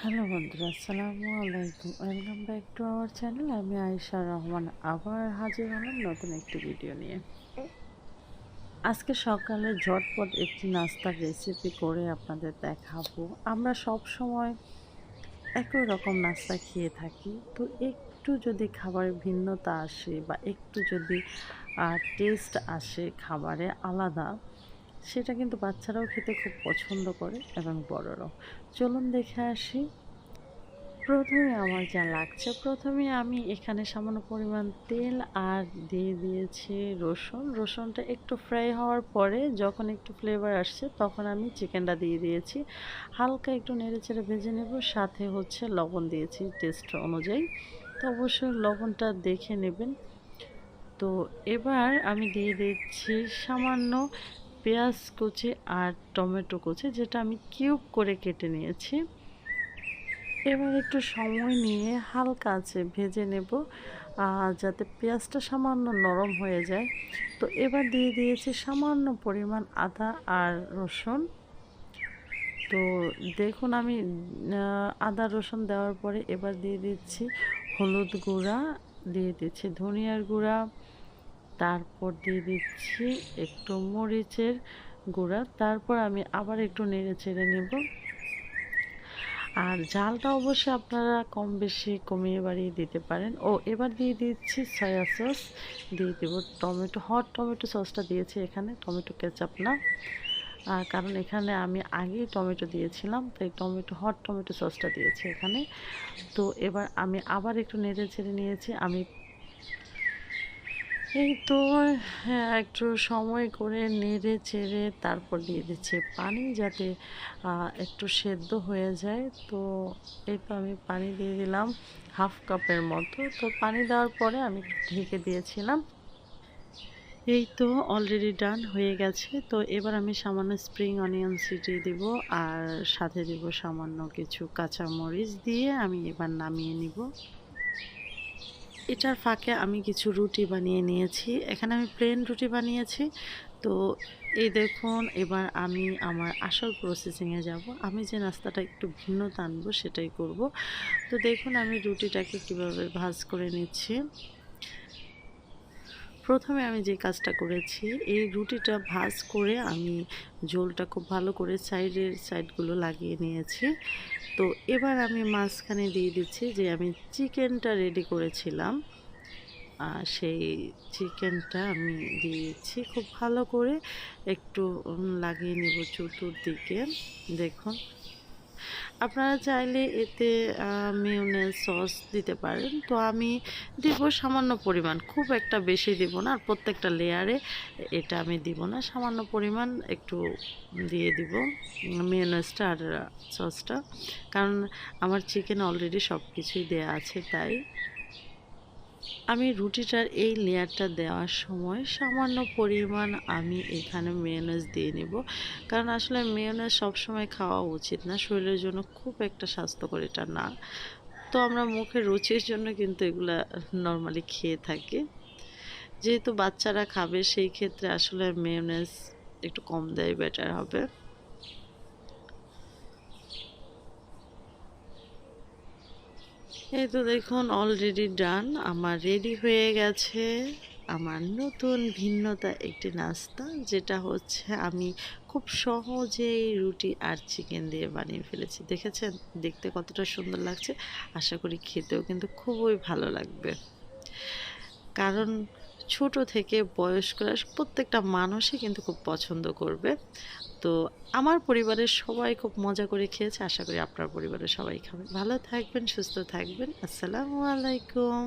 Hello বন্ধুরা, আসসালামু আলাইকুম। Welcome back to our channel আমি আয়েশা রহমান আবার হাজির হলাম নতুন একটি ভিডিও নিয়ে। আজকে সকালে ঝটপট একটি নাস্তার রেসিপি করে আপনাদের দেখাবো। আমরা সব সময় একই রকম নাস্তা খেয়ে থাকি। তো একটু যদি খাবারের ভিন্নতা আসে বা একটু যদি টেস্ট আসে খাবারে আলাদা সেটা কিন্তু বাচ্চারাও খেতে খুব পছন্দ করে এবং বড়রাও। চলুন দেখে আসি। প্রথমে আমার যা লাগছে, প্রথমে আমি এখানে সামান্য পরিমাণ তেল আর দিয়ে দিয়েছি রসুন। রসুনটা একটু ফ্রাই হওয়ার পরে যখন একটু ফ্লেভার আসছে তখন আমি চিকেনটা দিয়ে দিয়েছি। হালকা একটু নেড়ে চেড়ে ভেজে নেব, সাথে হচ্ছে লবণ দিয়েছি টেস্ট অনুযায়ী। তো অবশ্যই লবণটা দেখে নেবেন। তো এবার আমি দিয়ে দিচ্ছি সামান্য পেঁয়াজ কুচি আর টমেটো কুচি, যেটা আমি কিউব করে কেটে নিয়েছি। এবার একটু সময় নিয়ে হালকা আছে ভেজে নেব যাতে পেঁয়াজটা সামান্য নরম হয়ে যায়। তো এবার দিয়ে দিয়েছি সামান্য পরিমাণ আদা আর রসুন। তো দেখুন আমি আদা রসুন দেওয়ার পরে এবার দিয়ে দিচ্ছি হলুদ গুঁড়া, দিয়ে দিচ্ছি ধনিয়ার গুঁড়া তারপর দিয়ে দিচ্ছি একটু মরিচের গুঁড়া। তারপর আমি আবার একটু নেড়ে চেড়ে নেব। আর ঝালটা অবশ্যই আপনারা কম বেশি কমিয়ে বাড়িয়ে দিতে পারেন। ও, এবার দিয়ে দিচ্ছি সয়া সস। দিয়ে দেব টমেটো হট টমেটো সসটা দিয়েছি এখানে, টমেটো কেচাপ না। আর কারণ এখানে আমি আগেই টমেটো দিয়েছিলাম, তাই টমেটো হট টমেটো সসটা দিয়েছি এখানে। তো এবার আমি আবার একটু নেড়ে ছেড়ে নিয়েছি। আমি এই তো হ্যাঁ, একটু সময় করে নেড়ে চেড়ে তারপর দিয়ে দিচ্ছে পানি যাতে একটু সেদ্ধ হয়ে যায়। তো এই তো আমি পানি দিয়ে দিলাম হাফ কাপের মতো। তো পানি দেওয়ার পরে আমি ঢেকে দিয়েছিলাম। এই তো অলরেডি ডান হয়ে গেছে। তো এবার আমি সামান্য স্প্রিং অনিয়ন ছিটিয়ে দিব আর সাথে দিব সামান্য কিছু কাঁচামরিচ দিয়ে আমি এবার নামিয়ে নিব। এটার ফাঁকে আমি কিছু রুটি বানিয়ে নিয়েছি। এখানে আমি প্লেন রুটি বানিয়েছি। তো এই দেখুন, এবার আমি আমার আসল প্রসেসিংয়ে যাব। আমি যে নাস্তাটা একটু ভিন্ন টানবো, সেটাই করব। তো দেখুন, আমি রুটিটাকে কীভাবে ভাজ করে নিচ্ছি। প্রথমে আমি যে কাজটা করেছি, এই রুটিটা ভাজ করে আমি ঝোলটা খুব ভালো করে সাইডের সাইডগুলো লাগিয়ে নিয়েছি। তো এবার আমি মাঝখানে দিয়ে দিচ্ছি যে আমি চিকেনটা রেডি করেছিলাম। আর সেই চিকেনটা আমি দিয়ে দিচ্ছি খুব ভালো করে। একটু লাগিয়ে নেব চতুর্দিকে। দেখুন আপনারা চাইলে এতে মেয়নের সস দিতে পারেন। তো আমি দিব সামান্য পরিমাণ, খুব একটা বেশি দিব না, আর প্রত্যেকটা লেয়ারে এটা আমি দিব না। সামান্য পরিমাণ একটু দিয়ে দিব মেয়নেসটা আর সসটা কারণ আমার চিকেন অলরেডি সব কিছুই দেওয়া আছে, তাই। আমি রুটিটার এই লেয়ারটা দেওয়ার সময় সামান্য পরিমাণ আমি এখানে মেয়নেজ দিয়ে নেব। কারণ আসলে মেয়নেজ সবসময় খাওয়া উচিত না, শরীরের জন্য খুব একটা স্বাস্থ্যকর এটা না। তো আমরা মুখের রুচির জন্য কিন্তু এগুলা নর্মালি খেয়ে থাকি। যেহেতু বাচ্চারা খাবে, সেই ক্ষেত্রে আসলে মেয়নেজ একটু কম দেয় বেটার হবে। এই তো দেখুন অলরেডি ডান আমার রেডি হয়ে গেছে। আমার নতুন ভিন্নতা একটি নাস্তা, যেটা হচ্ছে আমি খুব সহজেই রুটি আর চিকেন দিয়ে বানিয়ে ফেলেছি। দেখেছেন? দেখতে কতটা সুন্দর লাগছে। আশা করি খেতেও কিন্তু খুবই ভালো লাগবে। কারণ ছোট থেকে বয়স্করা প্রত্যেকটা মানুষই কিন্তু খুব পছন্দ করবে। তো আমার পরিবারের সবাই খুব মজা করে খেয়েছে। আশা করি আপনার পরিবারের সবাই খাবে। ভালো থাকবেন, সুস্থ থাকবেন। আসসালামু আলাইকুম।